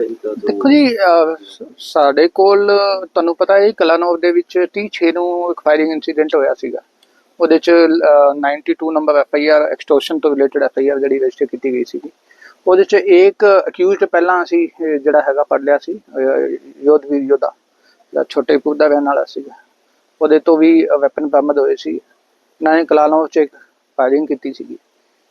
ਦੇਖੋ ਜੀ ਸਾਡੇ ਕੋਲ ਤੁਹਾਨੂੰ ਪਤਾ ਹੈ ਕਲਾਨੌਰ ਦੇ ਵਿੱਚ 36 ਨੂੰ ਇੱਕ ਫਾਇਰਿੰਗ ਇਨਸੀਡੈਂਟ ਹੋਇਆ ਸੀਗਾ। ਉਹਦੇ ਚ 92 number F I R extortion ਤੋਂ ਰਿਲੇਟਡ ਐਫ ਆਈ ਆਰ ਜਿਹੜੀ ਰਜਿਸਟਰ ਕੀਤੀ ਗਈ ਸੀਗੀ। ਉਹਦੇ ਚ ਇੱਕ ਅਕਿਊਜ਼ਡ ਪਹਿਲਾਂ ਅਸੀਂ ਜਿਹੜਾ ਹੈਗਾ ਫੜ ਲਿਆ ਸੀ ਯੋਧਵੀਰ ਯੋਧਾ ਜਿਹੜਾ ਛੋਟੇਪੁਰ ਦਾ ਰਹਿਣ ਵਾਲਾ ਸੀਗਾ। ਉਹਦੇ ਤੋਂ ਵੀ ਵੈਪਨ ਬਰਾਮਦ ਹੋਏ ਸੀ। ਇਹਨਾਂ ਨੇ ਕਲਾਨੌਰ ਚ ਇੱਕ ਫਾਇਰਿੰਗ ਕੀਤੀ ਸੀਗੀ।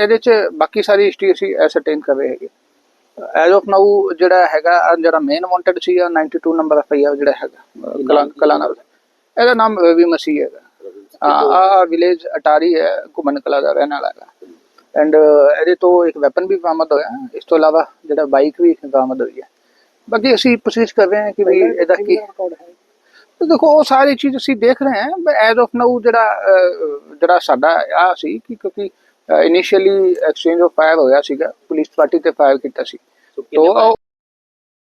ਇਹਦੇ ਚ ਬਾਕੀ ਸਾਰੀ ਹਿਸਟਰੀ ਅਸੀਂ ਐਸਰਟੇਨ ਕਰ ਰਹੇ ਹੈਗੇ। ਐਜ਼ ਆਫ ਨਾਊ ਜਿਹੜਾ ਹੈਗਾ ਜਿਹੜਾ ਮੇਨ ਵਾਂਟਡ ਸੀ ਆ 92 ਨੰਬਰ ਐਫ ਆਈ ਆਰ ਜਿਹੜਾ ਹੈਗਾ ਅਹ, ਕਲਾ ਕਲਾਨੌਰ ਇਹਦਾ ਨਾਮ ਰਵੀ ਮਸੀਹ ਹੈਗਾ। ਆ ਵਿਲੇਜ ਅਟਾਰੀ ਹੈ ਘੁਮਨ ਕਲਾ ਦਾ ਰਹਿਣ ਵਾਲਾ ਹੈਗਾ। ਐਂਡ ਇਹਦੇ ਤੋਂ ਇੱਕ ਵੈਪਨ ਵੀ ਬਰਾਮਦ ਹੋਇਆ। ਇਸ ਤੋਂ ਇਲਾਵਾ ਜਿਹੜਾ ਬਾਈਕ ਵੀ ਬਰਾਮਦ ਹੋਈ ਹੈ। ਬਾਕੀ ਅਸੀਂ ਕੋਸ਼ਿਸ਼ ਕਰ ਰਹੇ ਹਾਂ ਕਿ ਵੀ ਇਹਦਾ ਕੀ ਤੇ ਦੇਖੋ ਉਹ ਸਾਰੀ ਚੀਜ਼ ਅਸੀਂ ਦੇਖ ਰਹੇ ਹਾਂ ਐਜ਼ ਆਫ ਨਾਊ ਜਿਹੜਾ ਜਿਹੜਾ ਸਾਡਾ ਆ ਸੀ ਕਿ ਕਿਉਂਕਿ ਇਨੀਸ਼ੀਅਲੀ ਐਕਸਚੇਂਜ ਆਫ ਫਾਇਰ ਹੋਇਆ ਸੀਗਾ ਪੁਲਿਸ ਪਾਰਟੀ ਤੇ ਫਾਇਰ ਕੀਤਾ ਸੀ। ਤੋ